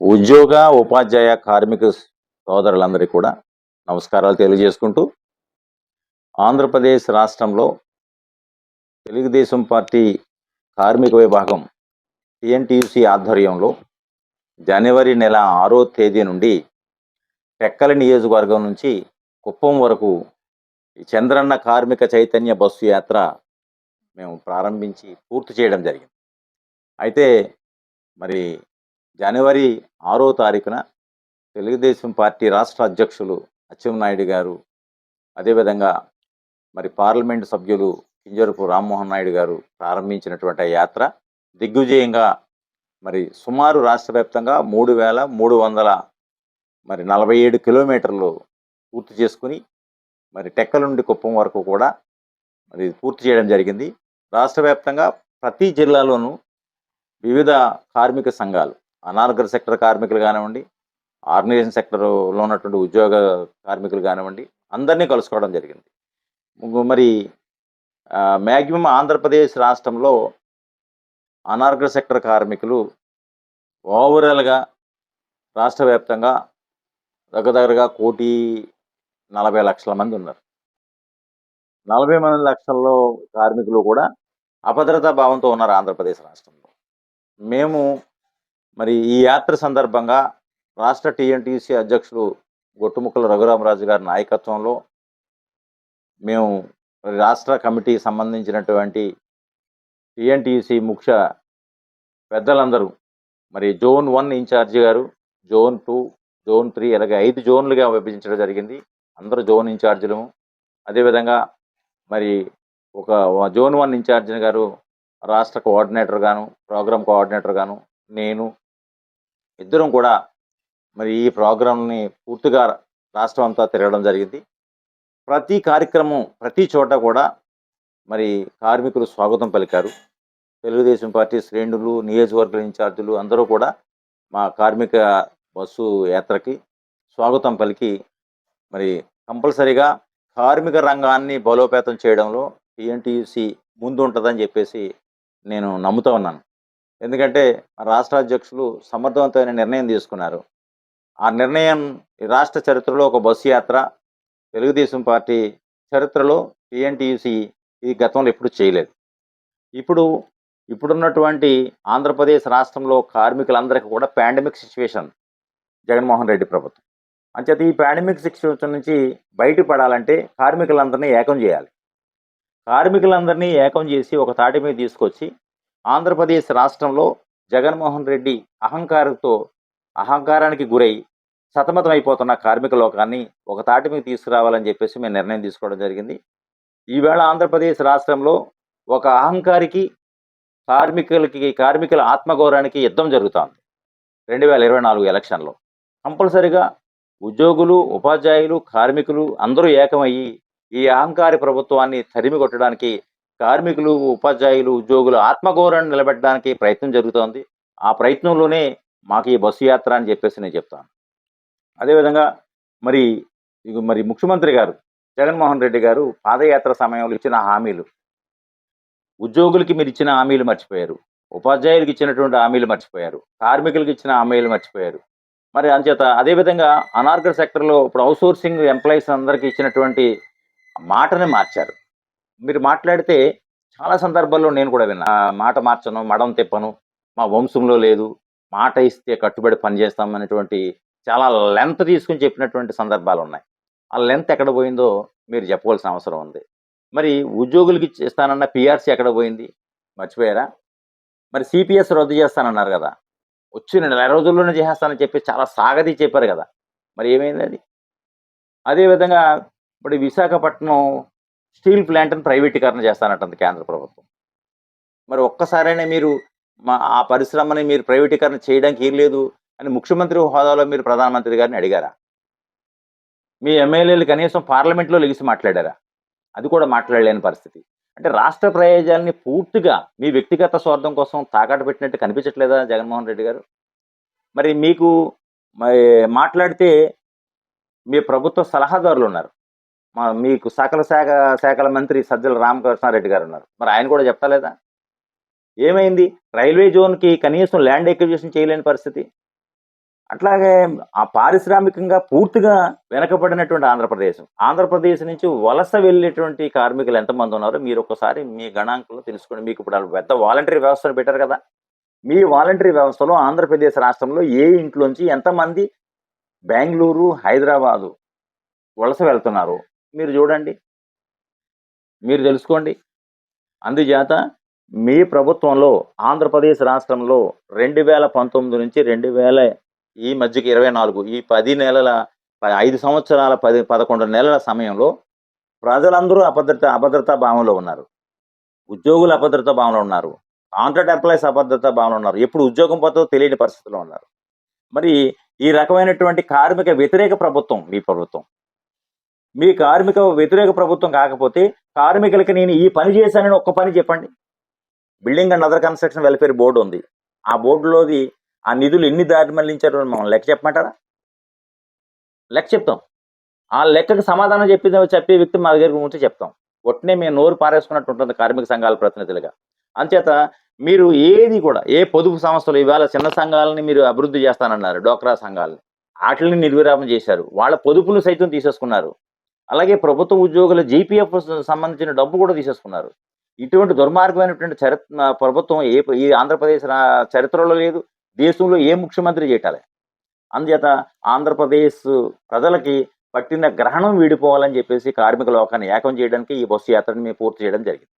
ఉద్యోగ ఉపాధ్యాయ కార్మిక సోదరులందరికీ కూడా నమస్కారాలు తెలియజేసుకుంటూ ఆంధ్రప్రదేశ్ రాష్ట్రంలో తెలుగుదేశం పార్టీ కార్మిక విభాగం టిఎన్టీయుసి ఆధ్వర్యంలో జనవరి నెల ఆరో తేదీ నుండి టెక్కల నియోజకవర్గం నుంచి కుప్పం వరకు ఈ చంద్రన్న కార్మిక చైతన్య బస్సు యాత్ర మేము ప్రారంభించి పూర్తి చేయడం జరిగింది. అయితే మరి జనవరి ఆరో తారీఖున తెలుగుదేశం పార్టీ రాష్ట్ర అధ్యక్షులు అచ్చెన్నాయుడు గారు అదేవిధంగా మరి పార్లమెంటు సభ్యులు కింజరపు రామ్మోహన్ నాయుడు గారు ప్రారంభించినటువంటి యాత్ర దిగ్విజయంగా మరి సుమారు రాష్ట్ర వ్యాప్తంగా మూడు వేల మూడు వందల మరి నలభై ఏడు కిలోమీటర్లు పూర్తి చేసుకుని మరి టెక్కల నుండి కుప్పం వరకు కూడా మరి పూర్తి చేయడం జరిగింది. రాష్ట్ర వ్యాప్తంగా ప్రతి జిల్లాలోనూ వివిధ కార్మిక సంఘాలు అనార్గర్ సెక్టర్ కార్మికులు కానివ్వండి ఆర్గనైజేషన్ సెక్టర్లో ఉన్నటువంటి ఉద్యోగ కార్మికులు కానివ్వండి అందరినీ కలుసుకోవడం జరిగింది. మరి మ్యాక్సిమం ఆంధ్రప్రదేశ్ రాష్ట్రంలో అనార్గర్ సెక్టర్ కార్మికులు ఓవరాల్గా రాష్ట్ర వ్యాప్తంగా దగ్గర దగ్గరగా కోటి నలభై లక్షల మంది ఉన్నారు. నలభై మంది లక్షల్లో కార్మికులు కూడా అభద్రతా భావంతో ఉన్నారు ఆంధ్రప్రదేశ్ రాష్ట్రంలో. మేము మరి ఈ యాత్ర సందర్భంగా రాష్ట్ర టీఎన్టీసీ అధ్యక్షులు గొట్టుముక్కల రఘురామరాజు గారి నాయకత్వంలో మేము రాష్ట్ర కమిటీ సంబంధించినటువంటి టీఎన్టీసీ ముఖ్య పెద్దలందరూ మరి జోన్ వన్ ఇన్ఛార్జి గారు జోన్ టూ జోన్ త్రీ అలాగే ఐదు జోన్లుగా విభజించడం జరిగింది. అందరూ జోన్ ఇన్ఛార్జీలు అదేవిధంగా మరి ఒక జోన్ వన్ ఇన్ఛార్జి గారు రాష్ట్ర కోఆర్డినేటర్ గాను ప్రోగ్రామ్ కోఆర్డినేటర్ గాను నేను ఇద్దరం కూడా మరి ఈ ప్రోగ్రాంని పూర్తిగా రాష్ట్రం అంతా తిరగడం జరిగింది. ప్రతి కార్యక్రమం ప్రతి చోట కూడా మరి కార్మికులు స్వాగతం పలికారు. తెలుగుదేశం పార్టీ శ్రేణులు నియోజకవర్గ ఇన్ఛార్జీలు అందరూ కూడా మా కార్మిక బస్సు యాత్రకి స్వాగతం పలికి మరి కంపల్సరీగా కార్మిక రంగాన్ని బలోపేతం చేయడంలో టీఎన్టీయూసీ ముందు ఉంటుందని చెప్పేసి నేను నమ్ముతా ఉన్నాను. ఎందుకంటే రాష్ట్ర అధ్యక్షులు సమర్థవంతమైన నిర్ణయం తీసుకున్నారు. ఆ నిర్ణయం రాష్ట్ర చరిత్రలో ఒక బస్సు యాత్ర తెలుగుదేశం పార్టీ చరిత్రలో టీఎన్టీయూసీ ఈ గతంలో ఎప్పుడు చేయలేదు. ఇప్పుడు ఇప్పుడున్నటువంటి ఆంధ్రప్రదేశ్ రాష్ట్రంలో కార్మికులందరికీ కూడా పాండమిక్ సిచ్యువేషన్ జగన్మోహన్ రెడ్డి ప్రభుత్వం. అంచేత ఈ పాండమిక్ సిచ్యువేషన్ నుంచి బయటపడాలంటే కార్మికులందరినీ ఏకం చేయాలి. కార్మికులందరినీ ఏకం చేసి ఒక తాటి మీద తీసుకొచ్చి ఆంధ్రప్రదేశ్ రాష్ట్రంలో జగన్మోహన్ రెడ్డి అహంకారంతో అహంకారానికి గురై సతమతం అయిపోతున్న కార్మిక లోకాన్ని ఒక తాటి మీద తీసుకురావాలని చెప్పేసి మేము నిర్ణయం తీసుకోవడం జరిగింది. ఈవేళ ఆంధ్రప్రదేశ్ రాష్ట్రంలో ఒక అహంకారికి కార్మికులకి కార్మికుల ఆత్మగౌరవానికి యుద్ధం జరుగుతోంది. రెండు వేల ఇరవై నాలుగు ఎలక్షన్లో కంపల్సరిగా ఉద్యోగులు ఉపాధ్యాయులు కార్మికులు అందరూ ఏకమయ్యి ఈ అహంకారి ప్రభుత్వాన్ని తరిమి కొట్టడానికి కార్మికులు ఉపాధ్యాయులు ఉద్యోగులు ఆత్మగౌరవాన్ని నిలబెట్టడానికి ప్రయత్నం జరుగుతోంది. ఆ ప్రయత్నంలోనే మాకు ఈ బస్సు యాత్ర అని చెప్పేసి నేను చెప్తాను. అదేవిధంగా మరి ఇగ మరి ముఖ్యమంత్రి గారు జగన్మోహన్ రెడ్డి గారు పాదయాత్ర సమయంలో ఇచ్చిన హామీలు. ఉద్యోగులకి మీరు ఇచ్చిన హామీలు మర్చిపోయారు. ఉపాధ్యాయులకు ఇచ్చినటువంటి హామీలు మర్చిపోయారు. కార్మికులకు ఇచ్చిన హామీలు మర్చిపోయారు. మరి అంచేత అదేవిధంగా అనార్గర్ సెక్టర్లో ఇప్పుడు అవుట్సోర్సింగ్ ఎంప్లాయీస్ అందరికీ ఇచ్చినటువంటి మాటని మార్చారు. మీరు మాట్లాడితే చాలా సందర్భాల్లో నేను కూడా విన్నా. మాట మార్చను మడం తిప్పను మా వంశంలో లేదు మాట ఇస్తే కట్టుబడి పనిచేస్తాం అనేటువంటి చాలా లెంత్ తీసుకుని చెప్పినటువంటి సందర్భాలు ఉన్నాయి. ఆ లెంత్ ఎక్కడ పోయిందో మీరు చెప్పవలసిన అవసరం ఉంది. మరి ఉద్యోగులకి ఇస్తానన్న పిఆర్సీ ఎక్కడ పోయింది? మర్చిపోయారా? మరి సిపిఎస్ రద్దు చేస్తానన్నారు కదా. వచ్చిన నెల రోజుల్లోనే చేసేస్తానని చెప్పి చాలా సాగది చెప్పారు కదా. మరి ఏమైంది అది? అదేవిధంగా ఇప్పుడు విశాఖపట్నం స్టీల్ ప్లాంట్ని ప్రైవేటీకరణ చేస్తానంటుంది కేంద్ర ప్రభుత్వం. మరి ఒక్కసారైనా మీరు మా ఆ పరిశ్రమని మీరు ప్రైవేటీకరణ చేయడానికి ఏం లేదు అని ముఖ్యమంత్రి హోదాలో మీరు ప్రధానమంత్రి గారిని అడిగారా? మీ ఎమ్మెల్యేలు కనీసం పార్లమెంట్లో లెగిసి మాట్లాడారా? అది కూడా మాట్లాడలేని పరిస్థితి. అంటే రాష్ట్ర ప్రయోజనాల్ని పూర్తిగా మీ వ్యక్తిగత స్వార్థం కోసం తాకట్టు పెట్టినట్టు కనిపించట్లేదా జగన్మోహన్ రెడ్డి గారు? మరి మీకు మరి మాట్లాడితే మీ ప్రభుత్వ సలహాదారులు ఉన్నారు. మా మీకు సకల శాఖ శాఖల మంత్రి సజ్జల రామకృష్ణారెడ్డి గారు ఉన్నారు. మరి ఆయన కూడా చెప్పలేదా ఏమైంది? రైల్వే జోన్కి కనీసం ల్యాండ్ ఎక్విజిషన్ చేయలేని పరిస్థితి. అట్లాగే ఆ పారిశ్రామికంగా పూర్తిగా వెనకబడినటువంటి ఆంధ్రప్రదేశ్. ఆంధ్రప్రదేశ్ నుంచి వలస వెళ్ళేటువంటి కార్మికులు ఎంతమంది ఉన్నారో మీరు ఒకసారి మీ గణాంకంలో తెలుసుకోండి. మీకు ఇప్పుడు పెద్ద వాలంటరీ వ్యవస్థను పెట్టారు కదా. మీ వాలంటరీ వ్యవస్థలో ఆంధ్రప్రదేశ్ రాష్ట్రంలో ఏ ఇంట్లోంచి ఎంతమంది బెంగళూరు హైదరాబాదు వలస వెళ్తున్నారు మీరు చూడండి. మీరు తెలుసుకోండి. అందుచేత మీ ప్రభుత్వంలో ఆంధ్రప్రదేశ్ రాష్ట్రంలో రెండు వేల పంతొమ్మిది నుంచి రెండు వేల ఈ మధ్యకి ఇరవై నాలుగు ఈ పది నెలల ప- ఐదు సంవత్సరాల పది పదకొండు నెలల సమయంలో ప్రజలందరూ అభద్రత అభద్రతా భావంలో ఉన్నారు. ఉద్యోగులు అభద్రతా భావంలో ఉన్నారు. కాంట్రాక్ట్ ఎంప్లాయీస్ అభద్రతా భావంలో ఉన్నారు. ఎప్పుడు ఉద్యోగం పోతో తెలియని పరిస్థితిలో ఉన్నారు. మరి ఈ రకమైనటువంటి కార్మిక వ్యతిరేక ప్రభుత్వం మీ ప్రభుత్వం మీ కార్మిక వ్యతిరేక ప్రభుత్వం కాకపోతే కార్మికులకి నేను ఈ పని చేశానని ఒక్క పని చెప్పండి. Building and other construction welfare board ఉంది. ఆ బోర్డులోది ఆ నిధులు ఎన్ని దారి మళ్ళించారో మనం లెక్క చెప్పమంటారా? లెక్క చెప్తాం. ఆ లెక్కకు సమాధానం చెప్పి చెప్పే వ్యక్తి మా దగ్గర ఉంటే చెప్తాం. ఒట్నే మేము నోరు పారేసుకున్నట్టు ఉంటుంది కార్మిక సంఘాల ప్రతినిధులుగా. అంచేత మీరు ఏది కూడా ఏ పొదుపు సంస్థలు ఇవాళ చిన్న సంఘాలని మీరు అభివృద్ధి చేస్తానన్నారు డోక్రా సంఘాలని. వాటిని నిర్విరామం చేశారు. వాళ్ళ పొదుపులు సైతం తీసేసుకున్నారు. అలాగే ప్రభుత్వ ఉద్యోగుల జీపీఎఫ్ సంబంధించిన డబ్బు కూడా తీసేసుకున్నారు. ఇటువంటి దుర్మార్గమైనటువంటి చరిత్ర ప్రభుత్వం ఏ ఈ ఆంధ్రప్రదేశ్ చరిత్రలో లేదు దేశంలో ఏ ముఖ్యమంత్రి చేయటాలి. అందుచేత ఆంధ్రప్రదేశ్ ప్రజలకి పట్టిన గ్రహణం వీడిపోవాలని చెప్పేసి కార్మిక లోకాన్ని ఏకం చేయడానికి ఈ బస్సు యాత్రని మేము పూర్తి చేయడం జరిగింది.